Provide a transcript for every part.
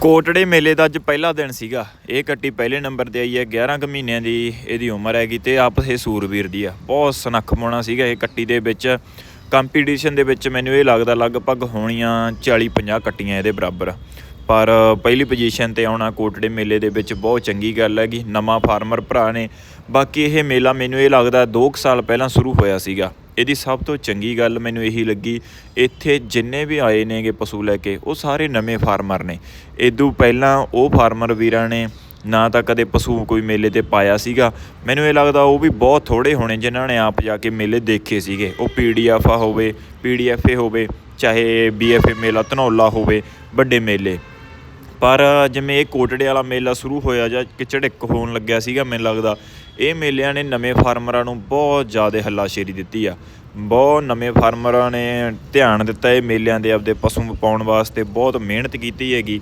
ਕੋਟੜੇ ਮੇਲੇ ਦਾ ਅੱਜ ਪਹਿਲਾ ਦਿਨ ਸੀਗਾ। ਇਹ ਕੱਟੀ ਪਹਿਲੇ ਨੰਬਰ ਤੇ ਆਈ ਹੈ। 11 ਕੁ ਮਹੀਨਿਆਂ ਦੀ ਇਹਦੀ ਉਮਰ ਹੈਗੀ ਤੇ ਆਪਸ ਇਹ ਸੂਰਵੀਰ ਦੀ ਆ। ਬਹੁਤ ਸਨੱਖ ਮੋਣਾ ਸੀਗਾ ਇਹ ਕੱਟੀ ਦੇ ਵਿੱਚ। ਕੰਪੀਟੀਸ਼ਨ ਦੇ ਵਿੱਚ ਮੈਨੂੰ ਇਹ ਲੱਗਦਾ ਲਗਭਗ ਹੋਣੀਆਂ 40 50 ਕੱਟੀਆਂ ਇਹਦੇ ਬਰਾਬਰ। ਪਰ ਪਹਿਲੀ ਪੋਜੀਸ਼ਨ ਤੇ ਆਉਣਾ ਕੋਟੜੇ ਮੇਲੇ ਦੇ ਵਿੱਚ ਬਹੁਤ ਚੰਗੀ ਗੱਲ ਹੈਗੀ। ਨਵਾਂ ਫਾਰਮਰ ਭਰਾ ਨੇ। ਬਾਕੀ ਇਹ ਮੇਲਾ ਮੈਨੂੰ ਇਹ ਲੱਗਦਾ 2 ਸਾਲ ਪਹਿਲਾਂ ਸ਼ੁਰੂ ਹੋਇਆ ਸੀਗਾ। ਇਹਦੀ ਸਭ ਤੋਂ ਚੰਗੀ ਗੱਲ ਮੈਨੂੰ ਇਹੀ ਲੱਗੀ, ਇੱਥੇ ਜਿੰਨੇ ਵੀ ਆਏ ਨੇਗੇ ਪਸ਼ੂ ਲੈ ਕੇ, ਉਹ ਸਾਰੇ ਨਵੇਂ ਫਾਰਮਰ ਨੇ। ਇਦੋਂ ਪਹਿਲਾਂ ਉਹ ਫਾਰਮਰ ਵੀਰਾਂ ਨੇ ਨਾ ਤਾਂ ਕਦੇ ਪਸ਼ੂ ਕੋਈ ਮੇਲੇ ਤੇ ਪਾਇਆ ਸੀਗਾ। ਮੈਨੂੰ ਇਹ ਲੱਗਦਾ ਉਹ ਵੀ ਬਹੁਤ ਥੋੜੇ ਹੋਣੇ ਜਿਨ੍ਹਾਂ ਨੇ ਆਪ ਜਾ ਕੇ ਮੇਲੇ ਦੇਖੇ ਸੀਗੇ। ਉਹ ਪੀਡੀਐਫ ਆ ਹੋਵੇ ਪੀਡੀਐਫਏ ਹੋਵੇ, ਚਾਹੇ ਬੀਐਫਏ ਮੇਲਾ, ਧਨੌਲਾ ਹੋਵੇ, ਵੱਡੇ ਮੇਲੇ। ਪਰ ਜਿਵੇਂ ਇਹ ਕੋਟੜੇ ਵਾਲਾ ਮੇਲਾ ਸ਼ੁਰੂ ਹੋਇਆ ਜਾਂ ਕਿ ਕਿਚੜਿਕ ਹੋਣ ਲੱਗਿਆ ਸੀਗਾ, ਮੈਨੂੰ ਲੱਗਦਾ ਇਹ ਮੇਲਿਆਂ ਨੇ ਨਵੇਂ ਫਾਰਮਰਾਂ ਨੂੰ ਬਹੁਤ ਜ਼ਿਆਦਾ ਹੱਲਾਸ਼ੇਰੀ ਦਿੱਤੀ ਆ। ਬਹੁਤ ਨਵੇਂ ਫਾਰਮਰਾਂ ਨੇ ਧਿਆਨ ਦਿੱਤਾ ਇਹ ਮੇਲਿਆਂ ਦੇ ਆਪਦੇ ਪਸ਼ੂ ਪਾਉਣ ਵਾਸਤੇ, ਬਹੁਤ ਮਿਹਨਤ ਕੀਤੀ ਹੈਗੀ।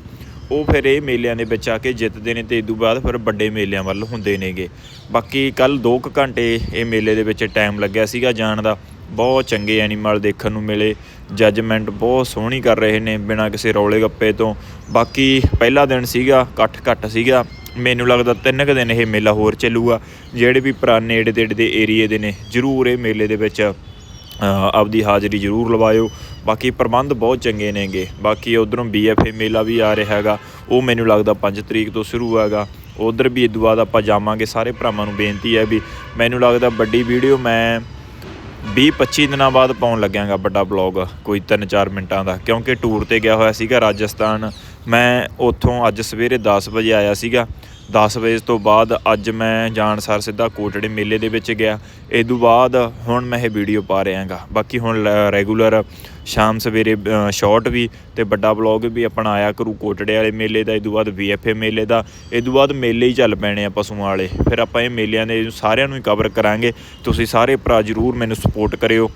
ਉਹ ਫਿਰ ਇਹ ਮੇਲਿਆਂ ਦੇ ਵਿੱਚ ਆ ਕੇ ਜਿੱਤਦੇ ਨੇ ਤੇ ਇਦੋਂ ਬਾਅਦ ਫਿਰ ਵੱਡੇ ਮੇਲਿਆਂ ਵੱਲ ਹੁੰਦੇ ਨੇਗੇ। ਬਾਕੀ ਕੱਲ 2 ਘੰਟੇ ਇਹ ਮੇਲੇ ਦੇ ਵਿੱਚ ਟਾਈਮ ਲੱਗਿਆ ਸੀਗਾ ਜਾਣ ਦਾ। ਬਹੁਤ ਚੰਗੇ ਐਨੀਮਲ ਦੇਖਣ ਨੂੰ ਮਿਲੇ। ਜੱਜਮੈਂਟ ਬਹੁਤ ਸੋਹਣੀ ਕਰ ਰਹੇ ਨੇ ਬਿਨਾਂ ਕਿਸੇ ਰੌਲੇ ਗੱਪੇ ਤੋਂ। ਬਾਕੀ ਪਹਿਲਾ ਦਿਨ ਸੀਗਾ ਇਕੱਠ ਘੱਟ ਸੀਗਾ। ਮੈਨੂੰ ਲੱਗਦਾ ਤਿੰਨ ਕੁ ਦਿਨ ਇਹ ਮੇਲਾ ਹੋਰ ਚੱਲੂਗਾ, ਜਿਹੜੇ ਵੀ ਭਰਾ ਨੇੜੇ ਤੇੜੇ ਦੇ ਏਰੀਏ ਦੇ ਨੇ, ਜ਼ਰੂਰ ਇਹ ਮੇਲੇ ਦੇ ਵਿੱਚ ਆਪਦੀ ਹਾਜ਼ਰੀ ਜ਼ਰੂਰ ਲਵਾਇਓ। ਬਾਕੀ ਪ੍ਰਬੰਧ ਬਹੁਤ ਚੰਗੇ ਨੇਗੇ। ਬਾਕੀ ਉਧਰੋਂ ਬੀਐਫਏ ਮੇਲਾ ਵੀ ਆ ਰਿਹਾ ਹੈਗਾ, ਉਹ ਮੈਨੂੰ ਲੱਗਦਾ 5 ਤਰੀਕ ਤੋਂ ਸ਼ੁਰੂ ਹੈਗਾ। ਉਧਰ ਵੀ ਇਦੋਂ ਬਾਅਦ ਆਪਾਂ ਜਾਵਾਂਗੇ, ਸਾਰੇ ਭਰਾਵਾਂ ਨੂੰ ਬੇਨਤੀ ਹੈ ਵੀ ਮੈਨੂੰ ਲੱਗਦਾ ਵੱਡੀ ਵੀਡੀਓ ਮੈਂ 20-25 ਦਿਨਾਂ ਬਾਅਦ ਪਾਉਣ ਲੱਗਿਆਗਾ ਵੱਡਾ ਬਲੌਗ ਕੋਈ 3-4 ਮਿੰਟਾਂ ਦਾ। ਕਿਉਂਕਿ ਟੂਰ ਤੇ ਗਿਆ ਹੋਇਆ ਸੀਗਾ ਰਾਜਸਥਾਨ ਮੈਂ ਉੱਥੋਂ ਅੱਜ ਸਵੇਰੇ 10 ਵਜੇ ਆਇਆ ਸੀਗਾ। 10 ਵਜੇ ਤੋਂ ਬਾਅਦ ਅੱਜ ਮੈਂ ਜਾਣਸਾਰ ਸਿੱਧਾ ਕੋਟੜੇ ਮੇਲੇ ਦੇ ਵਿੱਚ ਗਿਆ। ਇਹ ਤੋਂ ਬਾਅਦ ਹੁਣ ਮੈਂ ਇਹ ਵੀਡੀਓ ਪਾ ਰਿਹਾਗਾ। ਬਾਕੀ ਹੁਣ ਰੈਗੂਲਰ ਸ਼ਾਮ ਸਵੇਰੇ ਸ਼ਾਰਟ ਵੀ ਤੇ ਵੱਡਾ ਬਲੌਗ ਵੀ ਆਪਣਾ ਆਇਆ ਕਰੂ ਕੋਟੜੇ ਵਾਲੇ ਮੇਲੇ ਦਾ, ਇਹ ਤੋਂ ਬਾਅਦ ਵੀਐਫਏ ਮੇਲੇ ਦਾ। ਇਹ ਤੋਂ ਬਾਅਦ ਮੇਲੇ ਹੀ ਚੱਲ ਪੈਣੇ ਆ ਪਸ਼ੂਆਂ ਵਾਲੇ। ਫਿਰ ਆਪਾਂ ਇਹ ਮੇਲਿਆਂ ਦੇ ਸਾਰਿਆਂ ਨੂੰ ਹੀ ਕਵਰ ਕਰਾਂਗੇ। ਤੁਸੀਂ ਸਾਰੇ ਭਰਾ ਜਰੂਰ ਮੈਨੂੰ ਸਪੋਰਟ ਕਰਿਓ।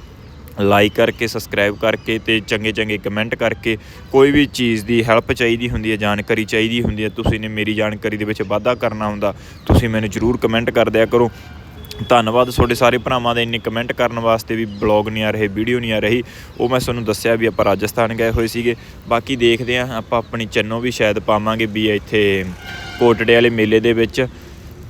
ਲਾਈਕ ਕਰਕੇ ਸਬਸਕ੍ਰਾਈਬ ਕਰਕੇ ਤੇ ਚੰਗੇ ਚੰਗੇ ਕਮੈਂਟ ਕਰਕੇ ਕੋਈ ਵੀ ਚੀਜ਼ ਦੀ ਹੈਲਪ ਚਾਹੀਦੀ ਹੁੰਦੀ ਹੈ, ਜਾਣਕਾਰੀ ਚਾਹੀਦੀ ਹੁੰਦੀ ਹੈ, ਤੁਸੀਂ ਨੇ ਮੇਰੀ ਜਾਣਕਾਰੀ ਦੇ ਵਿੱਚ ਵਾਧਾ ਕਰਨਾ ਹੁੰਦਾ, ਤੁਸੀਂ ਮੈਨੂੰ ਜਰੂਰ ਕਮੈਂਟ ਕਰ ਦਿਆ ਕਰੋ। ਧੰਨਵਾਦ ਤੁਹਾਡੇ ਸਾਰੇ ਭਰਾਵਾਂ ਦੇ ਇੰਨੇ ਕਮੈਂਟ ਕਰਨ ਵਾਸਤੇ ਵੀ ਬਲੌਗ ਨਹੀਂ ਆ ਰਹੇ ਵੀਡੀਓ ਨਹੀਂ ਆ ਰਹੀ। ਉਹ ਮੈਂ ਤੁਹਾਨੂੰ ਦੱਸਿਆ ਵੀ ਆਪਾਂ ਰਾਜਸਥਾਨ ਗਏ ਹੋਏ ਸੀਗੇ। ਬਾਕੀ ਦੇਖਦੇ ਆ ਆਪਾਂ ਆਪਣੀ ਚੰਨੋ ਵੀ ਸ਼ਾਇਦ ਪਾਵਾਂਗੇ ਵੀ ਇੱਥੇ ਕੋਟੜੇ ਵਾਲੇ ਮੇਲੇ ਦੇ ਵਿੱਚ।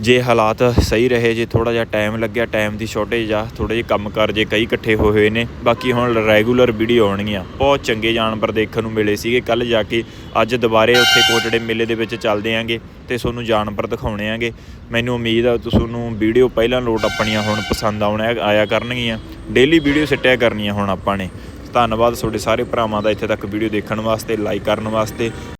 ਜੇ ਹਾਲਾਤ ਸਹੀ ਰਹੇ, ਜੇ ਥੋੜਾ ਜਿਹਾ ਟਾਈਮ ਲੱਗਿਆ ਟਾਈਮ ਦੀ ਸ਼ਾਰਟੇਜ ਆ ਥੋੜੇ ਜਿਹੇ ਕੰਮ ਕਰ ਜੇ ਕਈ ਇਕੱਠੇ ਹੋਏ ਹੋਏ ਨੇ, ਬਾਕੀ ਹੁਣ ਰੈਗੂਲਰ ਵੀਡੀਓ ਆਉਣਗੀਆਂ। ਬਹੁਤ ਚੰਗੇ ਜਾਨਵਰ ਦੇਖਣ ਨੂੰ ਮਿਲੇ ਸੀਗੇ ਕੱਲ ਜਾ ਕੇ ਅੱਜ ਦੁਬਾਰੇ ਉੱਥੇ ਕੋਟੜੇ ਮੇਲੇ ਦੇ ਵਿੱਚ ਚੱਲਦੇ ਆਂਗੇ ਤੇ ਤੁਹਾਨੂੰ ਜਾਨਵਰ ਦਿਖਾਉਣੇ ਆਂਗੇ। ਮੈਨੂੰ ਉਮੀਦ ਆ ਤੁਹਾਨੂੰ ਵੀਡੀਓ ਪਹਿਲਾਂ ਲੋਟ ਆਪਣੀਆਂ ਹੁਣ ਪਸੰਦ ਆਉਣਾ, ਆਇਆ ਕਰਨਗੀਆਂ। ਡੇਲੀ ਵੀਡੀਓ ਸਿੱਟਿਆ ਕਰਨੀਆਂ ਹੁਣ ਆਪਾਂ ਨੇ। ਧੰਨਵਾਦ ਤੁਹਾਡੇ ਸਾਰੇ ਭਰਾਵਾਂ ਦਾ ਇੱਥੇ ਤੱਕ ਵੀਡੀਓ ਦੇਖਣ ਵਾਸਤੇ ਲਾਈਕ ਕਰਨ ਵਾਸਤੇ।